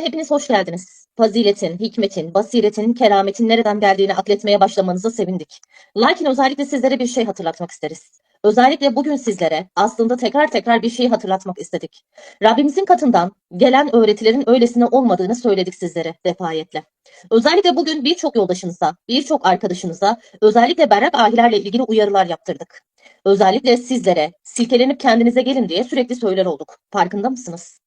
Hepiniz hoş geldiniz. Faziletin, hikmetin, basiretin, kerametin nereden geldiğini akletmeye başlamanıza sevindik. Lakin özellikle sizlere bir şey hatırlatmak isteriz. Özellikle bugün sizlere aslında tekrar tekrar bir şeyi hatırlatmak istedik. Rabbimizin katından gelen öğretilerin öylesine olmadığını söyledik sizlere defayetle. Özellikle bugün birçok yoldaşınıza, birçok arkadaşınıza, özellikle berrak ahilerle ilgili uyarılar yaptırdık. Özellikle sizlere silkelenip kendinize gelin diye sürekli söyler olduk. Farkında mısınız?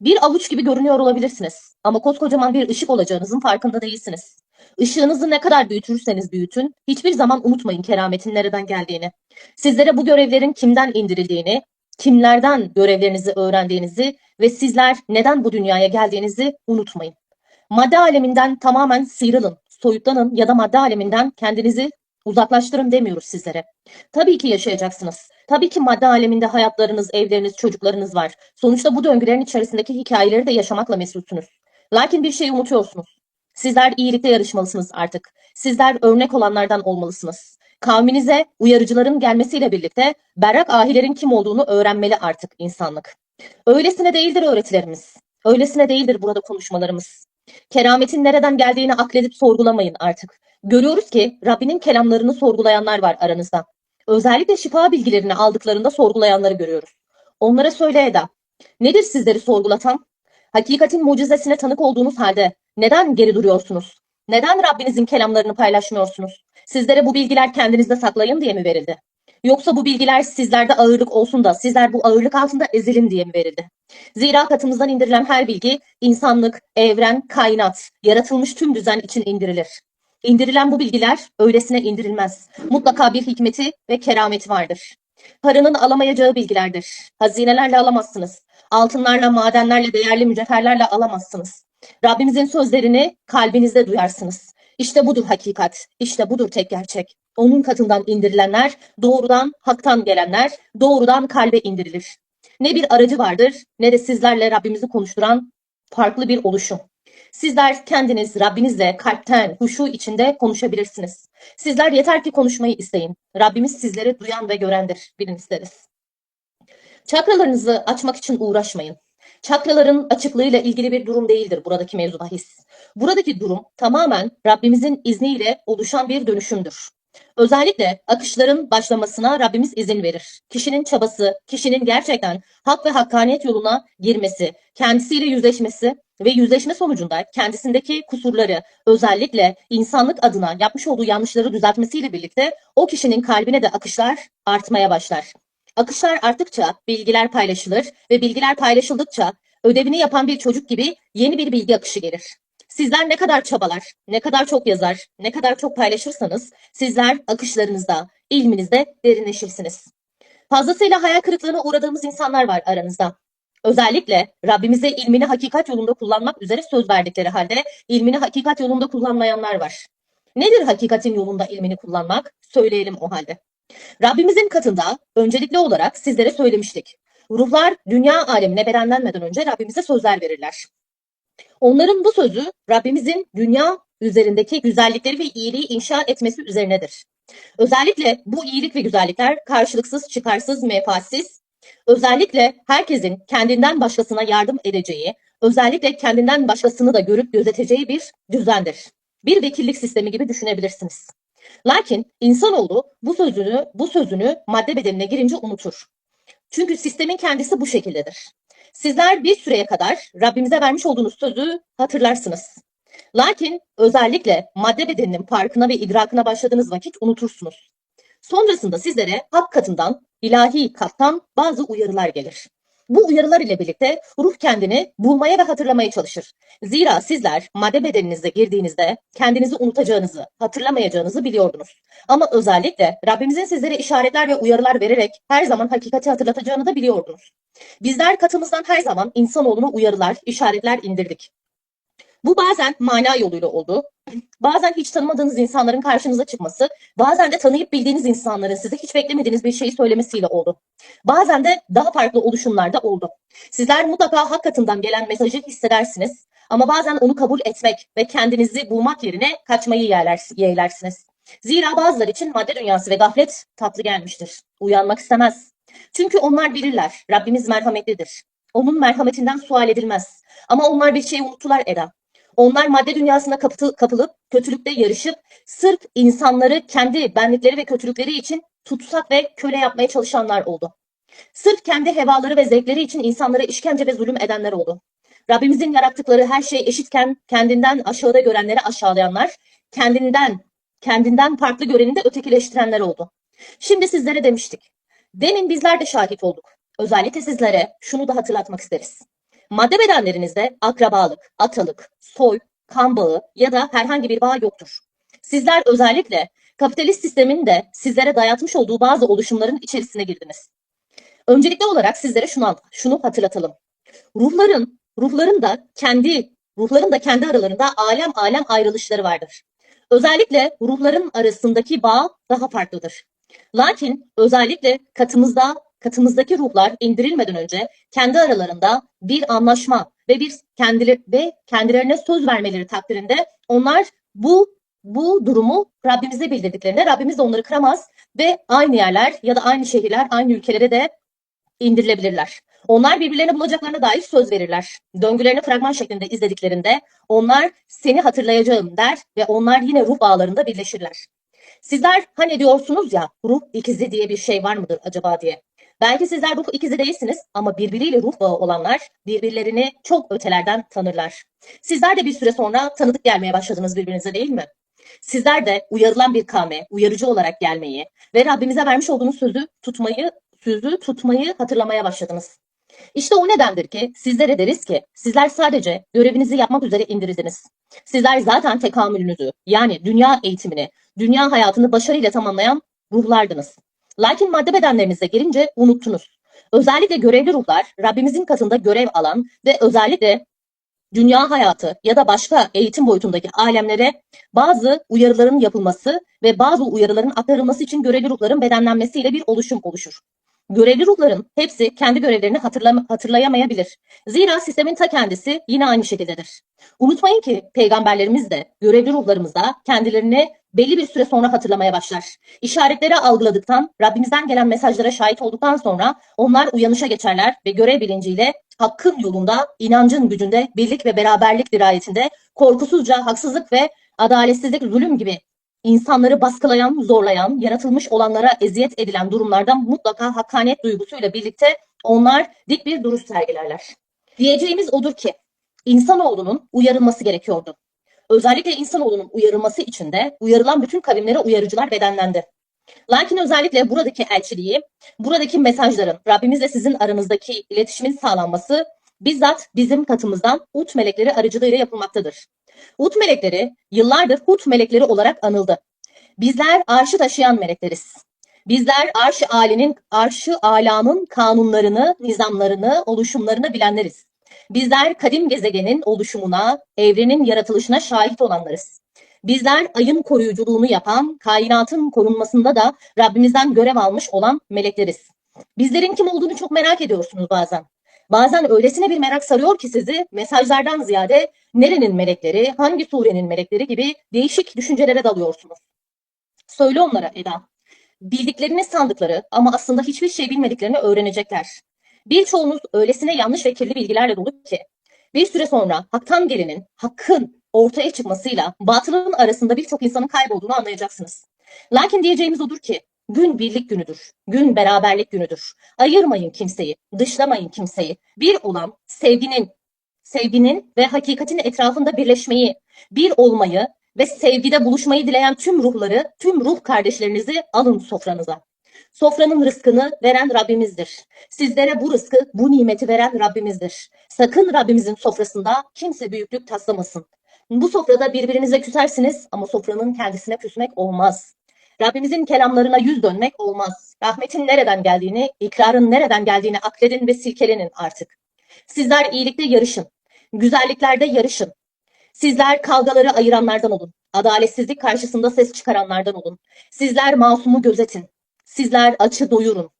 Bir avuç gibi görünüyor olabilirsiniz ama koskocaman bir ışık olacağınızın farkında değilsiniz. Işığınızı ne kadar büyütürseniz büyütün, hiçbir zaman unutmayın kerametin nereden geldiğini. Sizlere bu görevlerin kimden indirildiğini, kimlerden görevlerinizi öğrendiğinizi ve sizler neden bu dünyaya geldiğinizi unutmayın. Madde aleminden tamamen sıyrılın, soyutlanın ya da madde aleminden kendinizi uzaklaştırın demiyoruz sizlere. Tabii ki yaşayacaksınız. Tabii ki madde aleminde hayatlarınız, evleriniz, çocuklarınız var. Sonuçta bu döngülerin içerisindeki hikayeleri de yaşamakla mesulsünüz. Lakin bir şeyi unutuyorsunuz. Sizler iyilikte yarışmalısınız artık. Sizler örnek olanlardan olmalısınız. Kavminize uyarıcıların gelmesiyle birlikte berrak ahilerin kim olduğunu öğrenmeli artık insanlık. Öylesine değildir öğretilerimiz. Öylesine değildir burada konuşmalarımız. Kerametin nereden geldiğini akledip sorgulamayın artık. Görüyoruz ki Rabbinin kelamlarını sorgulayanlar var aranızda. Özellikle şifa bilgilerini aldıklarında sorgulayanları görüyoruz. Onlara söyle Eda. Nedir sizleri sorgulatan? Hakikatin mucizesine tanık olduğunuz halde neden geri duruyorsunuz? Neden Rabbinizin kelamlarını paylaşmıyorsunuz? Sizlere bu bilgiler kendinizde saklayın diye mi verildi? Yoksa bu bilgiler sizlerde ağırlık olsun da sizler bu ağırlık altında ezilin diye mi verildi? Zira katımızdan indirilen her bilgi insanlık, evren, kainat, yaratılmış tüm düzen için indirilir. İndirilen bu bilgiler öylesine indirilmez. Mutlaka bir hikmeti ve kerameti vardır. Paranın alamayacağı bilgilerdir. Hazinelerle alamazsınız. Altınlarla, madenlerle, değerli mücevherlerle alamazsınız. Rabbimizin sözlerini kalbinizde duyarsınız. İşte budur hakikat, işte budur tek gerçek. Onun katından indirilenler, doğrudan haktan gelenler, doğrudan kalbe indirilir. Ne bir aracı vardır, ne de sizlerle Rabbimizi konuşturan farklı bir oluşum. Sizler kendiniz Rabbinizle kalpten, huşu içinde konuşabilirsiniz. Sizler yeter ki konuşmayı isteyin. Rabbimiz sizleri duyan ve görendir. Bilin isteriz. Çakralarınızı açmak için uğraşmayın. Çakraların açıklığıyla ilgili bir durum değildir buradaki mevzu bahis. Buradaki durum tamamen Rabbimizin izniyle oluşan bir dönüşümdür. Özellikle akışların başlamasına Rabbimiz izin verir. Kişinin çabası, kişinin gerçekten hak ve hakkaniyet yoluna girmesi, kendisiyle yüzleşmesi ve yüzleşme sonucunda kendisindeki kusurları özellikle insanlık adına yapmış olduğu yanlışları düzeltmesiyle birlikte o kişinin kalbine de akışlar artmaya başlar. Akışlar arttıkça bilgiler paylaşılır ve bilgiler paylaşıldıkça ödevini yapan bir çocuk gibi yeni bir bilgi akışı gelir. Sizler ne kadar çabalar, ne kadar çok yazar, ne kadar çok paylaşırsanız sizler akışlarınızda, ilminizde derinleşirsiniz. Fazlasıyla hayal kırıklığına uğradığımız insanlar var aranızda. Özellikle Rabbimize ilmini hakikat yolunda kullanmak üzere söz verdikleri halde ilmini hakikat yolunda kullanmayanlar var. Nedir hakikatin yolunda ilmini kullanmak? Söyleyelim o halde. Rabbimizin katında öncelikli olarak sizlere söylemiştik. Ruhlar dünya alemine bedenlenmeden önce Rabbimize sözler verirler. Onların bu sözü Rabbimizin dünya üzerindeki güzellikleri ve iyiliği inşa etmesi üzerinedir. Özellikle bu iyilik ve güzellikler karşılıksız, çıkarsız, menfaatsiz, özellikle herkesin kendinden başkasına yardım edeceği, özellikle kendinden başkasını da görüp gözeteceği bir düzendir. Bir vekillik sistemi gibi düşünebilirsiniz. Lakin insanoğlu bu sözünü, bu sözünü madde bedenine girince unutur. Çünkü sistemin kendisi bu şekildedir. Sizler bir süreye kadar Rabbimize vermiş olduğunuz sözü hatırlarsınız. Lakin özellikle madde bedeninin farkına ve idrakına başladığınız vakit unutursunuz. Sonrasında sizlere hak katından, ilahi kattan bazı uyarılar gelir. Bu uyarılar ile birlikte ruh kendini bulmaya ve hatırlamaya çalışır. Zira sizler madde bedeninize girdiğinizde kendinizi unutacağınızı, hatırlamayacağınızı biliyordunuz. Ama özellikle Rabbimizin sizlere işaretler ve uyarılar vererek her zaman hakikati hatırlatacağını da biliyordunuz. Bizler katımızdan her zaman insanoğluna uyarılar, işaretler indirdik. Bu bazen mana yoluyla oldu. Bazen hiç tanımadığınız insanların karşınıza çıkması, bazen de tanıyıp bildiğiniz insanların size hiç beklemediğiniz bir şeyi söylemesiyle oldu. Bazen de daha farklı oluşumlarda oldu. Sizler mutlaka hak katından gelen mesajı hissedersiniz ama bazen onu kabul etmek ve kendinizi bulmak yerine kaçmayı yeğlersiniz. Zira bazıları için madde dünyası ve gaflet tatlı gelmiştir. Uyanmak istemez. Çünkü onlar bilirler. Rabbimiz merhametlidir. Onun merhametinden sual edilmez. Ama onlar bir şeyi unuttular Eda. Onlar madde dünyasına kapıtı- kapılıp kötülükte yarışıp sırf insanları kendi benlikleri ve kötülükleri için tutsak ve köle yapmaya çalışanlar oldu. Sırf kendi hevaları ve zevkleri için insanlara işkence ve zulüm edenler oldu. Rabbimizin yarattıkları her şey eşitken kendinden aşağıda görenleri aşağılayanlar, kendinden kendinden farklı göreni de ötekileştirenler oldu. Şimdi sizlere demiştik. Demin bizler de şahit olduk. Özellikle sizlere şunu da hatırlatmak isteriz. Madde bedenlerinizde akrabalık, atalık, soy, kan bağı ya da herhangi bir bağ yoktur. Sizler özellikle kapitalist sistemin de sizlere dayatmış olduğu bazı oluşumların içerisine girdiniz. Öncelikli olarak sizlere şunu şunu hatırlatalım. Ruhların ruhların da kendi ruhların da kendi aralarında alem alem ayrılışları vardır. Özellikle ruhların arasındaki bağ daha farklıdır. Lakin özellikle katımızda katımızdaki ruhlar indirilmeden önce kendi aralarında bir anlaşma ve bir kendileri ve kendilerine söz vermeleri takdirinde onlar bu bu durumu Rabbimize bildirdiklerinde Rabbimiz de onları kıramaz ve aynı yerler ya da aynı şehirler, aynı ülkelere de indirilebilirler. Onlar birbirlerini bulacaklarına dair söz verirler. Döngülerini fragman şeklinde izlediklerinde onlar seni hatırlayacağım der ve onlar yine ruh bağlarında birleşirler. Sizler hani diyorsunuz ya ruh ikizi diye bir şey var mıdır acaba diye. Belki sizler ruh ikizi değilsiniz ama birbiriyle ruh bağı olanlar birbirlerini çok ötelerden tanırlar. Sizler de bir süre sonra tanıdık gelmeye başladınız birbirinize değil mi? Sizler de uyarılan bir kavme, uyarıcı olarak gelmeyi ve Rabbimize vermiş olduğunuz sözü tutmayı, sözü tutmayı hatırlamaya başladınız. İşte o nedendir ki sizlere deriz ki sizler sadece görevinizi yapmak üzere indirildiniz. Sizler zaten tekamülünüzü yani dünya eğitimini, dünya hayatını başarıyla tamamlayan ruhlardınız. Lakin madde bedenlerinize gelince unuttunuz. Özellikle görevli ruhlar Rabbimizin katında görev alan ve özellikle dünya hayatı ya da başka eğitim boyutundaki alemlere bazı uyarıların yapılması ve bazı uyarıların aktarılması için görevli ruhların bedenlenmesiyle bir oluşum oluşur. Görevli ruhların hepsi kendi görevlerini hatırlama- hatırlayamayabilir. Zira sistemin ta kendisi yine aynı şekildedir. Unutmayın ki peygamberlerimiz de görevli ruhlarımız da kendilerini belli bir süre sonra hatırlamaya başlar. İşaretleri algıladıktan, Rabbimizden gelen mesajlara şahit olduktan sonra onlar uyanışa geçerler ve görev bilinciyle hakkın yolunda, inancın gücünde, birlik ve beraberlik dirayetinde korkusuzca haksızlık ve adaletsizlik, zulüm gibi insanları baskılayan, zorlayan, yaratılmış olanlara eziyet edilen durumlardan mutlaka hakkaniyet duygusuyla birlikte onlar dik bir duruş sergilerler. Diyeceğimiz odur ki insanoğlunun uyarılması gerekiyordu. Özellikle insanoğlunun uyarılması için de uyarılan bütün kavimlere uyarıcılar bedenlendi. Lakin özellikle buradaki elçiliği, buradaki mesajların Rabbimizle sizin aranızdaki iletişimin sağlanması bizzat bizim katımızdan Ut melekleri aracılığıyla yapılmaktadır. Ut melekleri yıllardır Hut melekleri olarak anıldı. Bizler arşı taşıyan melekleriz. Bizler arş-ı alinin, arş-ı alanın kanunlarını, nizamlarını, oluşumlarını bilenleriz. Bizler kadim gezegenin oluşumuna, evrenin yaratılışına şahit olanlarız. Bizler ayın koruyuculuğunu yapan, kainatın korunmasında da Rabbimizden görev almış olan melekleriz. Bizlerin kim olduğunu çok merak ediyorsunuz bazen. Bazen öylesine bir merak sarıyor ki sizi mesajlardan ziyade nerenin melekleri, hangi surenin melekleri gibi değişik düşüncelere dalıyorsunuz. Söyle onlara Eda. Bildiklerini sandıkları ama aslında hiçbir şey bilmediklerini öğrenecekler. Birçoğunuz öylesine yanlış ve kirli bilgilerle dolu ki bir süre sonra haktan gelenin, hakkın ortaya çıkmasıyla batılın arasında birçok insanın kaybolduğunu anlayacaksınız. Lakin diyeceğimiz odur ki gün birlik günüdür, gün beraberlik günüdür. Ayırmayın kimseyi, dışlamayın kimseyi. Bir olan sevginin, sevginin ve hakikatin etrafında birleşmeyi, bir olmayı ve sevgide buluşmayı dileyen tüm ruhları, tüm ruh kardeşlerinizi alın sofranıza. Sofranın rızkını veren Rabbimizdir. Sizlere bu rızkı, bu nimeti veren Rabbimizdir. Sakın Rabbimizin sofrasında kimse büyüklük taslamasın. Bu sofrada birbirinize küsersiniz ama sofranın kendisine küsmek olmaz. Rabbimizin kelamlarına yüz dönmek olmaz. Rahmetin nereden geldiğini, ikrarın nereden geldiğini akledin ve silkelenin artık. Sizler iyilikte yarışın. Güzelliklerde yarışın. Sizler kavgaları ayıranlardan olun. Adaletsizlik karşısında ses çıkaranlardan olun. Sizler masumu gözetin. Sizler açı doyurun.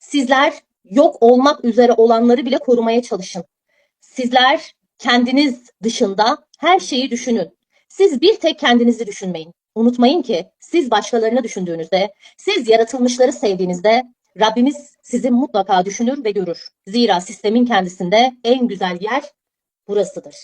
Sizler yok olmak üzere olanları bile korumaya çalışın. Sizler kendiniz dışında her şeyi düşünün. Siz bir tek kendinizi düşünmeyin. Unutmayın ki siz başkalarını düşündüğünüzde, siz yaratılmışları sevdiğinizde Rabbimiz sizi mutlaka düşünür ve görür. Zira sistemin kendisinde en güzel yer burasıdır.